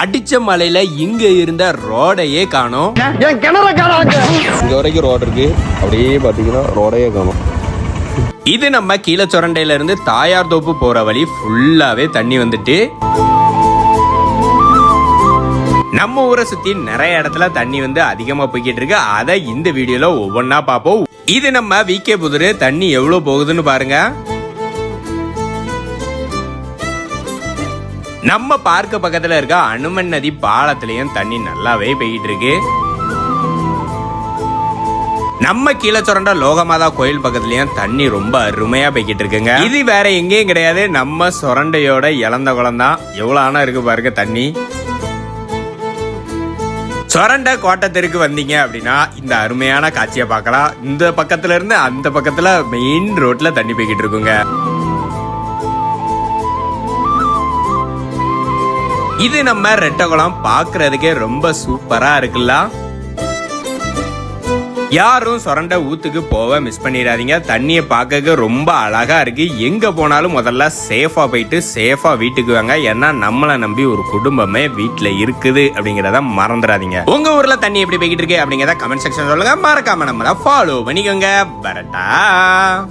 அடிச்ச மலையில இங்க இருந்த ரோடையே காணோம். என் கிணற காணாங்க இங்கே வரைக்கும் ரோடு இருக்கு. அப்படியே பார்த்தீங்கன்னா ரோடையே காணும். இது நம்ம கீழே சுரண்டையில இருந்து தாயார் தோப்பு போற வழி ஃபுல்லாவே தண்ணி வந்துட்டு நம்ம ஊரை சுத்தி நிறைய இடத்துல தண்ணி வந்து அதிகமா போய்கிட்டு இருக்கு. அதை இந்த வீடியோல ஒவ்வொன்னா பார்ப்போம். இது நம்ம விகே புதுரு தண்ணி எவ்வளவு போகுதுன்னு பாருங்க. நம்ம பார்க்க பக்கத்துல இருக்க அனுமன் நதி பாலத்துலேயும் தண்ணி நல்லாவே பெய்கிட்டு இருக்கு. நம்ம கீழே சுரண்ட லோகமாதா கோயில் பக்கத்துலயும் தண்ணி ரொம்ப அருமையா பெய்கிட்டு இருக்குங்க. இது வேற எங்கேயும் கிடையாது. நம்ம சுரண்டையோட இழந்த குளம் தான். எவ்வளவு ஆனா இருக்கு பாருங்க தண்ணி. சுரண்ட கோட்டத்திற்கு வந்தீங்க அப்படின்னா இந்த அருமையான காட்சியை பார்க்கலாம். இந்த பக்கத்துல இருந்து அந்த பக்கத்துல மெயின் ரோட்ல தண்ணி போய்கிட்டு இருக்குங்க. இது நம்ம ரெட்டகுளம் பாக்குறதுக்கே ரொம்ப சூப்பரா இருக்குல்ல? யாரும் சொரண்ட ஊத்துக்கு போக மிஸ் பண்ணிடாதீங்க. தண்ணியை பார்க்க ரொம்ப அழகா இருக்கு. எங்க போனாலும் முதல்ல சேஃபா போயிட்டு சேஃபா வீட்டுக்கு வாங்க. ஏன்னா நம்மளை நம்பி ஒரு குடும்பமே வீட்டுல இருக்குது அப்படிங்கறத மறந்துடாதீங்க. உங்க ஊர்ல தண்ணி எப்படி போய்கிட்டு இருக்கு அப்படிங்கறத கமெண்ட் செக்ஷன் சொல்லுங்க. மறக்காம நம்மள ஃபாலோ பண்ணிக்கோங்க. வரட்டா.